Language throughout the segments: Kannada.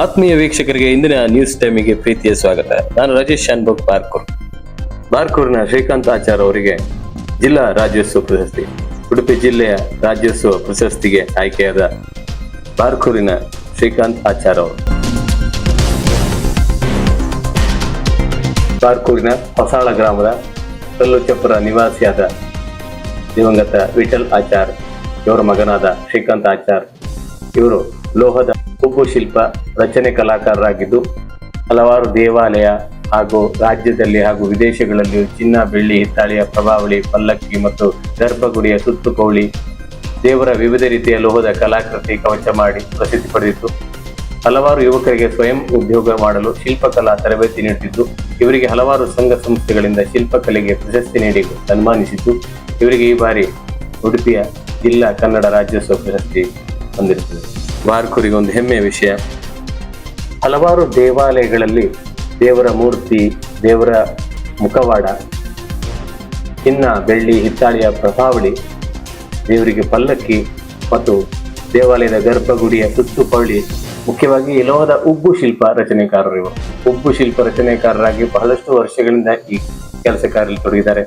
ಆತ್ಮೀಯ ವೀಕ್ಷಕರಿಗೆ ಇಂದಿನ ನ್ಯೂಸ್ ಟೈಮಿಗೆ ಪ್ರೀತಿಯ ಸ್ವಾಗತ. ನಾನು ರಾಜೇಶ್ ಶಾನ್ಭೋಗ್ ಬಾರ್ಕೂರ್. ಬಾರ್ಕೂರ್ನ ಶ್ರೀಕಾಂತ್ ಆಚಾರ್ ಅವರಿಗೆ ಜಿಲ್ಲಾ ರಾಜ್ಯೋತ್ಸವ ಪ್ರಶಸ್ತಿ. ಉಡುಪಿ ಜಿಲ್ಲೆಯ ರಾಜ್ಯೋತ್ಸವ ಪ್ರಶಸ್ತಿಗೆ ಆಯ್ಕೆಯಾದ ಬಾರ್ಕೂರಿನ ಶ್ರೀಕಾಂತ್ ಆಚಾರ್ ಅವರು. ಬಾರ್ಕೂರಿನ ಹೊಸಾಳ ಗ್ರಾಮದ ಕಲ್ಲುಚಪ್ಪರ ನಿವಾಸಿಯಾದ ದಿವಂಗತ ವಿಠಲ್ ಆಚಾರ್, ಇವರ ಮಗನಾದ ಶ್ರೀಕಾಂತ್ ಆಚಾರ್, ಇವರು ಲೋಹದ ಶಿಲ್ಪ ರಚನೆ ಕಲಾಕಾರರಾಗಿದ್ದು ಹಲವಾರು ದೇವಾಲಯ ಹಾಗೂ ರಾಜ್ಯದಲ್ಲಿ ಹಾಗೂ ವಿದೇಶಗಳಲ್ಲಿ ಚಿನ್ನ, ಬೆಳ್ಳಿ ಹಿತ್ತಾಳೆಯ ಪ್ರಭಾವಳಿ, ಪಲ್ಲಕ್ಕಿ ಮತ್ತು ಗರ್ಭಗುಡಿಯ ಸುತ್ತುಕೋಳಿ ದೇವರ ವಿವಿಧ ರೀತಿಯ ಲೋಹದ ಕಲಾಕೃತಿ ಕವಚ ಮಾಡಿ ಪ್ರಸಿದ್ಧಿ ಪಡೆದಿತ್ತು. ಹಲವಾರು ಯುವಕರಿಗೆ ಸ್ವಯಂ ಉದ್ಯೋಗ ಮಾಡಲು ಶಿಲ್ಪಕಲಾ ತರಬೇತಿ ನೀಡುತ್ತಿದ್ದು, ಇವರಿಗೆ ಹಲವಾರು ಸಂಘ ಸಂಸ್ಥೆಗಳಿಂದ ಶಿಲ್ಪಕಲೆಗೆ ಪ್ರಶಸ್ತಿ ನೀಡಿ ಸನ್ಮಾನಿಸಿದ್ದು, ಇವರಿಗೆ ಈ ಬಾರಿ ಉಡುಪಿಯ ಜಿಲ್ಲಾ ಕನ್ನಡ ರಾಜ್ಯೋತ್ಸವ ಪ್ರಶಸ್ತಿ ಹೊಂದಿರುತ್ತದೆ. ಬಾರ್ಕೂರಿಗೆ ಒಂದು ಹೆಮ್ಮೆಯ ವಿಷಯ. ಹಲವಾರು ದೇವಾಲಯಗಳಲ್ಲಿ ದೇವರ ಮೂರ್ತಿ, ದೇವರ ಮುಖವಾಡ ಚಿನ್ನ ಬೆಳ್ಳಿ, ಹಿತ್ತಾಳಿಯ ಪ್ರಭಾವಳಿ, ದೇವರಿಗೆ ಪಲ್ಲಕ್ಕಿ ಮತ್ತು ದೇವಾಲಯದ ಗರ್ಭಗುಡಿಯ ಸುತ್ತುಪಳ್ಳಿ ಮುಖ್ಯವಾಗಿ ಲೋಹದ ಉಬ್ಬು ಶಿಲ್ಪ ರಚನೆಕಾರರು ಇವರು. ಉಬ್ಬು ಶಿಲ್ಪ ರಚನೆಕಾರರಾಗಿ ಬಹಳಷ್ಟು ವರ್ಷಗಳಿಂದ ಈ ಕೆಲಸ ಕಾರ್ಯದಲ್ಲಿ ತೊಡಗಿದ್ದಾರೆ.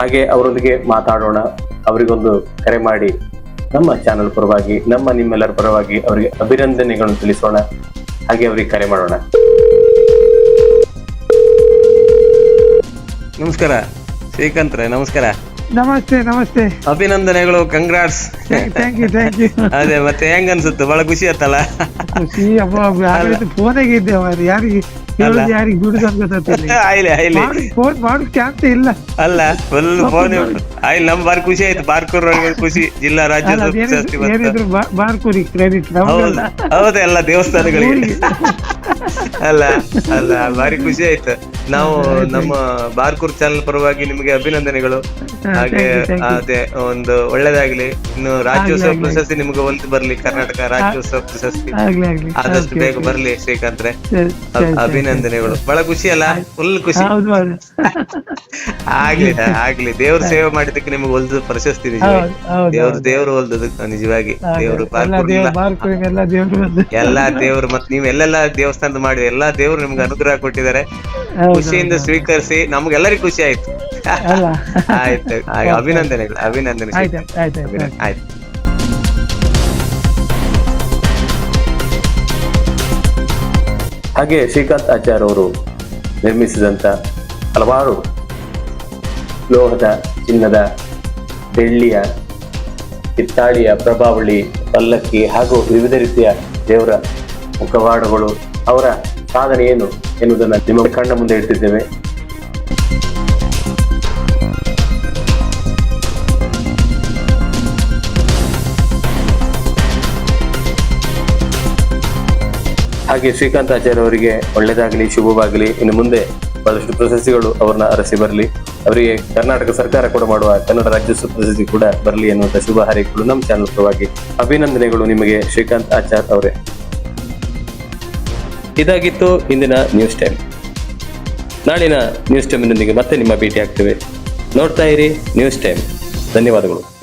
ಹಾಗೆ ಅವರೊಂದಿಗೆ ಮಾತಾಡೋಣ, ಅವರಿಗೊಂದು ಕರೆ ಮಾಡಿ ನಮ್ಮ ಚಾನೆಲ್ ಪರವಾಗಿ ನಮ್ಮ ನಿಮ್ಮೆಲ್ಲರ ಪರವಾಗಿ ಅವರಿಗೆ ಅಭಿನಂದನೆಗಳನ್ನು ತಿಳಿಸೋಣ. ಹಾಗೆ ಅವರಿಗೆ ಕರೆ ಮಾಡೋಣ. ನಮಸ್ಕಾರ. ಶ್ರೀಕಾಂತ್ರೆ ನಮಸ್ಕಾರ. ನಮಸ್ತೆ ನಮಸ್ತೆ. ಅಭಿನಂದನೆಗಳು congrats thank you thank you ಅದೇ ಮತ್ತೆ ಹೆಂಗ್ ಅನ್ಸುತ್ತೆ ಬಹಳ ಖುಷಿ ಆಯ್ತಲ್ಲ ಖುಷಿ ಅಪ್ಪ ಫೋನಾಗೆ ಇದ್ದೆ ಮಾರ್ರೆ. ಯಾರಿಗೆ? ಯಾರಿಗೆ? ಬಿಡುದು ಅಂತ ಗೊತ್ತಾಗ್ತಿಲ್ಲ ಆಯ್ಲೆ ಆಯ್ಲೆ. ಫೋನ್ ಮಾಡೋ ಚಾನ್ಸ್ ಇಲ್ಲ. ಅಲ್ಲ ಫುಲ್ ಫೋನ್ ಆಯ್ಲ್ ನಮ್ ಬಾರ್ ಖುಷಿ ಆಯ್ತು. ಬಾರ್ಕೂರ್ ಖುಷಿ. ಜಿಲ್ಲಾ ಬಾ- ಬಾರ್ಕೂರಿ ಕ್ರೆಡಿಟ್ ಹೌದು ಹೌದು ಎಲ್ಲ ದೇವಸ್ಥಾನಗಳಿಗೆ. ಅಲ್ಲ ಅಲ್ಲ ಬಾರಿ ಖುಷಿ ಆಯ್ತು. ನಾವು ನಮ್ಮ ಬಾರ್ಕೂರ್ ಚಾನಲ್ ಪರವಾಗಿ ನಿಮಗೆ ಅಭಿನಂದನೆಗಳು. ಹಾಗೆ ಅದೇ ಒಂದು ಒಳ್ಳೇದಾಗ್ಲಿ. ಇನ್ನು ರಾಜ್ಯೋತ್ಸವ ಪ್ರಶಸ್ತಿ ನಿಮ್ಗೆ ಒಂದು ಬರ್ಲಿ ಕರ್ನಾಟಕ ರಾಜ್ಯೋತ್ಸವ ಪ್ರಶಸ್ತಿ. ಆದಷ್ಟು ಬೇಗ ಬರ್ಲಿ ಶ್ರೀಕಾಂತ್ರೆ. ಅಭಿನಂದನೆಗಳು. ಬಹಳ ಖುಷಿ ಅಲ್ಲ? ಫುಲ್ ಖುಷಿ. ಆಗ್ಲಿ ಆಗ್ಲಿ. ದೇವ್ರ ಸೇವೆ ಮಾಡಿದಕ್ಕೆ ನಿಮ್ಗೆ ಒಲ್ದು ಪ್ರಶಸ್ತಿ ನಿಜವಾಗಿ. ದೇವ್ರು ದೇವ್ರು ಒಲ್ದದಕ್ಕೆ ನಿಜವಾಗಿ. ದೇವ್ರು ಎಲ್ಲ ಬಾರ್ಕೂರ್ ದೇವ್ರು ಎಲ್ಲ ದೇವ್ರು ಬಂದು ಎಲ್ಲಾ ದೇವ್ರು ಮತ್ ನೀವ್ ಎಲ್ಲೆಲ್ಲ ದೇವಸ್ಥಾನದ ಮಾಡಿ ಎಲ್ಲಾ ದೇವರು ನಿಮ್ಗೆ ಅನುಗ್ರಹ ಕೊಟ್ಟಿದ್ದಾರೆ. ಖುಷಿಯಿಂದ ಸ್ವೀಕರಿಸಿ ನಮ್ಗೆಲ್ಲರಿಗೂ ಖುಷಿ ಆಯ್ತು. ಆಯ್ತು. ಹಾಗೆ ಅಭಿನಂದನೆಗಳು ಆಯ್ತು ಅಭಿನಂದನೆ. ಆಯ್ತು. ಹಾಗೆ ಶ್ರೀಕಾಂತ್ ಆಚಾರ್ ಅವರು ನಿರ್ಮಿಸಿದಂತ ಹಲವಾರು ಲೋಹದ ಚಿನ್ನದ ಬೆಳ್ಳಿಯ ಕಿತ್ತಾಳಿಯ ಪ್ರಭಾವಳಿ ಪಲ್ಲಕ್ಕಿ ಹಾಗೂ ವಿವಿಧ ರೀತಿಯ ದೇವರ ಮುಖವಾಡಗಳು ಅವರ ಸಾಧನೆ ಏನು ಎನ್ನುವುದನ್ನು ನಿಮ್ಮ ಕಣ್ಣ ಮುಂದೆ ಇಡ್ತಿದ್ದೇವೆ ಹಾಗೆ ಶ್ರೀಕಾಂತ್ ಆಚಾರ್ಯ ಅವರಿಗೆ ಒಳ್ಳೆಯದಾಗಲಿ ಶುಭವಾಗಲಿ. ಇನ್ನು ಮುಂದೆ ಬಹಳಷ್ಟು ಪ್ರಶಸ್ತಿಗಳು ಅವರನ್ನ ಅರಸಿ ಬರಲಿ. ಅವರಿಗೆ ಕರ್ನಾಟಕ ಸರ್ಕಾರ ಕೂಡ ಮಾಡುವ ಕನ್ನಡ ರಾಜ್ಯೋತ್ಸವ ಪ್ರಶಸ್ತಿ ಕೂಡ ಬರಲಿ ಎನ್ನುವಂತ ಶುಭ ಹಾರೈಕೆಗಳು ನಮ್ಮ ಚಾನಲ್ ಪರವಾಗಿ. ಅಭಿನಂದನೆಗಳು ನಿಮಗೆ ಶ್ರೀಕಾಂತ್ ಆಚಾರ್ ಅವರೇ. ಇದಾಗಿತ್ತು ಇಂದಿನ ನ್ಯೂಸ್ ಟೈಮ್. ನಾಳಿನ ನ್ಯೂಸ್ ಟೈಮ್ನೊಂದಿಗೆ ಮತ್ತೆ ನಿಮ್ಮ ಭೇಟಿ ಆಗ್ತೇವೆ ನೋಡ್ತಾ ಇರಿ ನ್ಯೂಸ್ ಟೈಮ್. ಧನ್ಯವಾದಗಳು.